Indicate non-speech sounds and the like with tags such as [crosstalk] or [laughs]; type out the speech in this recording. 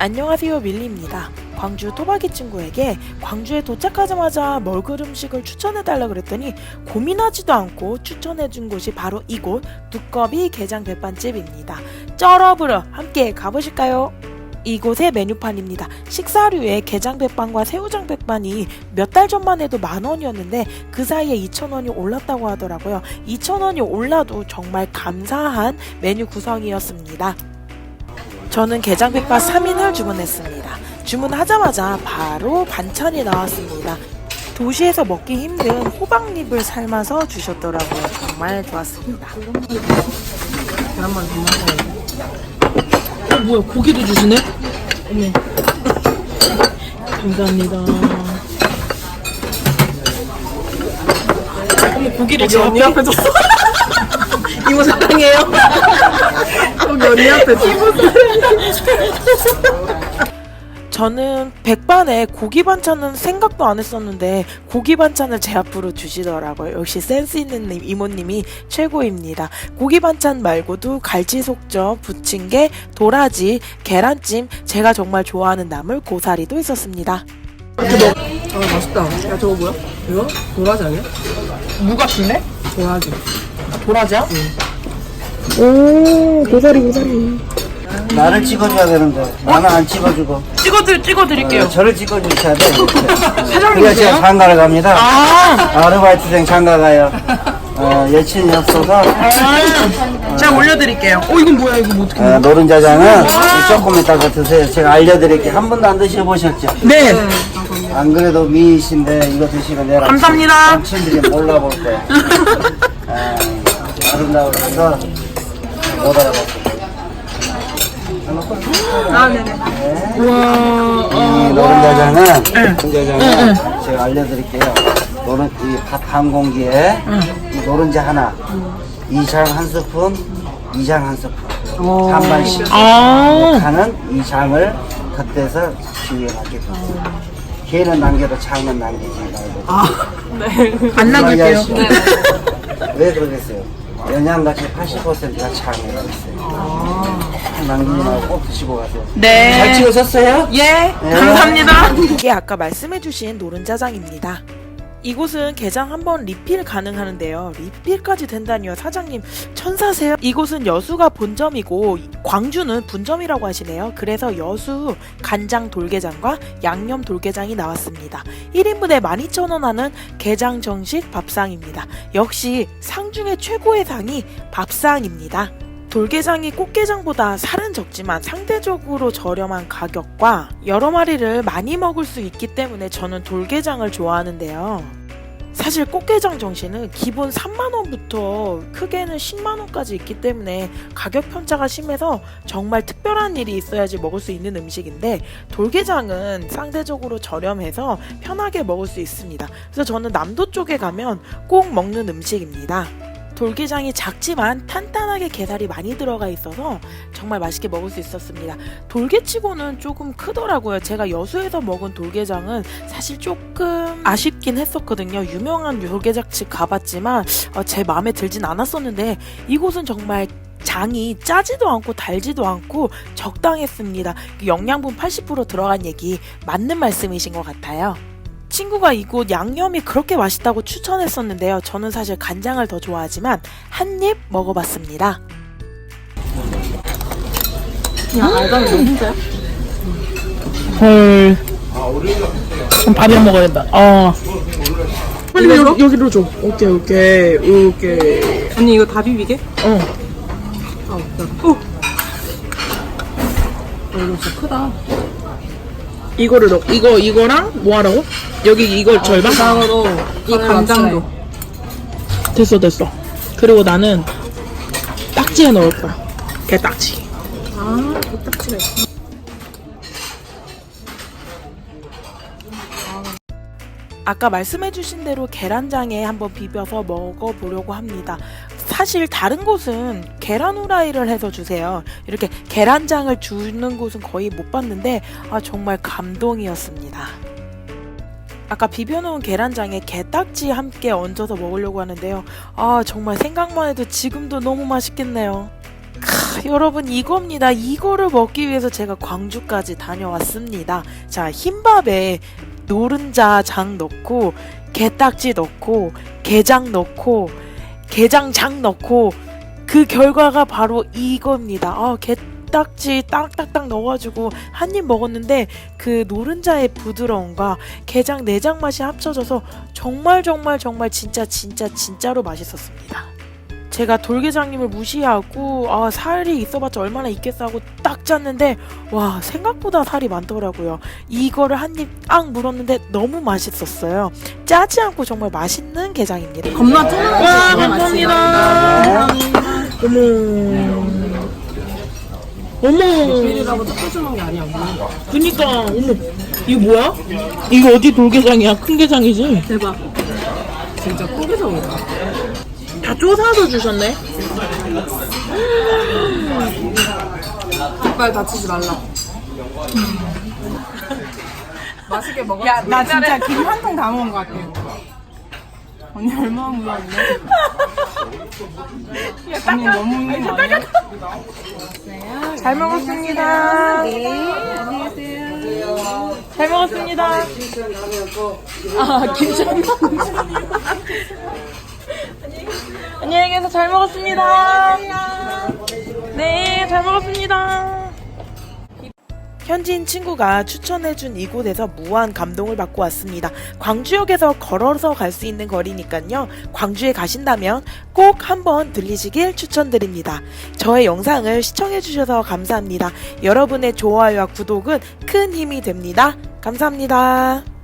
안녕하세요 밀리입니다. 광주 토박이 친구에게 광주에 도착하자마자 먹을 음식을 추천해달라 그랬더니 고민하지도 않고 추천해준 곳이 바로 이곳 두꺼비 게장 백반집입니다. 쩔어브러 함께 가보실까요? 이곳의 메뉴판입니다. 식사류에 게장 백반과 새우장 백반이 몇 달 전만 해도 만 원이었는데 그 사이에 2천 원이 올랐다고 하더라고요. 2천 원이 올라도 정말 감사한 메뉴 구성이었습니다. 저는 게장 백반 3인을 주문했습니다. 주문하자마자 바로 반찬이 나왔습니다. 도시에서 먹기 힘든 호박잎을 삶아서 주셨더라고요. 정말 좋았습니다. 어, 뭐야 고기도 주시네? 어머 감사합니다 어머 고기를 제 앞에 앞에 줬어 이모 사랑해요 여기 언니 앞에 줬어 저는 백반에 고기 반찬은 생각도 안 했었는데 고기 반찬을 제 앞으로 주시더라고요. 역시 센스 있는 님, 이모님이 최고입니다. 고기 반찬 말고도 갈치속젓, 부침개, 도라지, 계란찜, 제가 정말 좋아하는 나물 고사리도 있었습니다. 아 맛있다 야 저거 뭐야? 이거? 도라지 아니야? 누가 주네? 도라지 도라지야? 오 고사리 고사리. 나를 찍어줘야 되는데. 나는 안 찍어주고. 찍어드, 찍어드릴게요. 어, 저를 찍어주셔야 돼. 그래야 사장님이세요? 제가 장가를 갑니다. 아, 아르바이트생 장가 가요. 어, 여친이 없어서. 제가 올려드릴게요. 어 이건 뭐야? 이거 뭐 어떻게 어, 노른자장은 조금 이따가 드세요. 제가 알려드릴게요. 한 번도 안 드셔보셨죠? 네. 안 그래도 미인이신데 이거 드시면 내가 감사합니다. 남친들이 몰라볼 거야 아, [laughs] 아름다워 그래서 못 알아볼 거야 우와. 이 노른자장은 노른자장은 제가 알려드릴게요. 노른 이밥 한 공기에 이 노른자 하나, 이장 한 스푼, 이장 한 스푼, 반반씩. 아. 하는 이 장을 겉에서 주위에 맞게 뒀어요. 개는 남겨도 장은 남기지 말고. 안 남길게요. 왜 그러겠어요? 영양가치 80%가 장이라고 있어요. 남기지 말고 꼭 드시고 가세요. 네. 잘 찍으셨어요? 예, 네. 감사합니다. 이게 아까 말씀해주신 노른자장입니다. 이곳은 게장 한 번 리필 가능하는데요. 리필까지 된다니요, 사장님. 천사세요? 이곳은 여수가 본점이고 광주는 분점이라고 하시네요. 그래서 여수 간장 돌게장과 양념 돌게장이 나왔습니다. 1인분에 12,000원 하는 게장 정식 밥상입니다. 역시 상 중에 최고의 상이 밥상입니다. 돌게장이 꽃게장보다 살은 적지만 상대적으로 저렴한 가격과 여러 마리를 많이 먹을 수 있기 때문에 저는 돌게장을 좋아하는데요. 사실 꽃게장 정시는 기본 3만원부터 크게는 10만원까지 있기 때문에 가격 편차가 심해서 정말 특별한 일이 있어야지 먹을 수 있는 음식인데 돌게장은 상대적으로 저렴해서 편하게 먹을 수 있습니다. 그래서 저는 남도 쪽에 가면 꼭 먹는 음식입니다. 돌게장이 작지만 탄탄하게 게살이 많이 들어가 있어서 정말 맛있게 먹을 수 있었습니다. 돌게치고는 조금 크더라고요. 제가 여수에서 먹은 돌게장은 사실 조금 아쉽긴 했었거든요. 유명한 돌게장집 가봤지만 어, 제 마음에 들진 않았었는데 이곳은 정말 장이 짜지도 않고 달지도 않고 적당했습니다. 영양분 80% 들어간 얘기 맞는 말씀이신 것 같아요. 친구가 이곳 양념이 그렇게 맛있다고 추천했었는데요. 저는 사실 간장을 더 좋아하지만 한 입 먹어봤습니다. 헐. 그럼 밥이랑 먹어야겠다. 어. 빨리 여기, 여기로 줘. 오케이 오케이 오케이. 언니 이거 다 비비게? 어 이거 진짜 크다. 이거를 넣 이거 이거랑 뭐 하라고? 여기 이걸 절반? 다음으로 이 간장도. 됐어 됐어 그리고 나는 딱지에 넣을 거야 게딱지 아, 딱지네. 아까 말씀해주신 대로 계란장에 한번 비벼서 먹어보려고 합니다. 사실 다른 곳은 계란 후라이를 해서 주세요. 이렇게 계란장을 주는 곳은 거의 못 봤는데 아 정말 감동이었습니다. 아까 비벼놓은 계란장에 게딱지 함께 얹어서 먹으려고 하는데요. 아 정말 생각만 해도 지금도 너무 맛있겠네요. 크, 여러분 이겁니다. 이거를 먹기 위해서 제가 광주까지 다녀왔습니다. 자, 흰밥에 노른자 장 넣고 게딱지 넣고 게장 넣고 게장장 넣고 그 결과가 바로 이겁니다. 아, 게딱지 딱딱딱 넣어가지고 한 입 먹었는데 그 노른자의 부드러움과 게장 내장 맛이 합쳐져서 정말 정말 정말 진짜 진짜 진짜로 맛있었습니다. 제가 돌게장님을 무시하고 아 살이 있어봤자 얼마나 있겠어 하고 딱 짰는데 와 생각보다 살이 많더라고요. 이거를 한 입 앙 물었는데 너무 맛있었어요. 짜지 않고 정말 맛있는 게장입니다. 겁나 거 와. 감사합니다. 어머. 어머. 뜯어주는 게 아니야. 그니까, 어머. 이거 뭐야? 이거 어디 돌게장이야? 큰 게장이지? 대박. 진짜 포기성이다. 다 쪼사서 주셨네? 뒷발 다치지 말라. [laughs] 맛있게 먹어. 야, 나 진짜 김 한 통 다 먹은 것 같아. 언니 얼마나 무서웠네. 언니 너무 웃는 거 아니야? 잘 먹었습니다. 잘 먹었습니다. 아, 김장 [laughs] 안녕히 계세요. 잘 먹었습니다. 네, 잘 먹었습니다. 현지인 친구가 추천해준 이곳에서 무한 감동을 받고 왔습니다. 광주역에서 걸어서 갈 수 있는 거리니까요. 광주에 가신다면 꼭 한번 들리시길 추천드립니다. 저의 영상을 시청해주셔서 감사합니다. 여러분의 좋아요와 구독은 큰 힘이 됩니다. 감사합니다.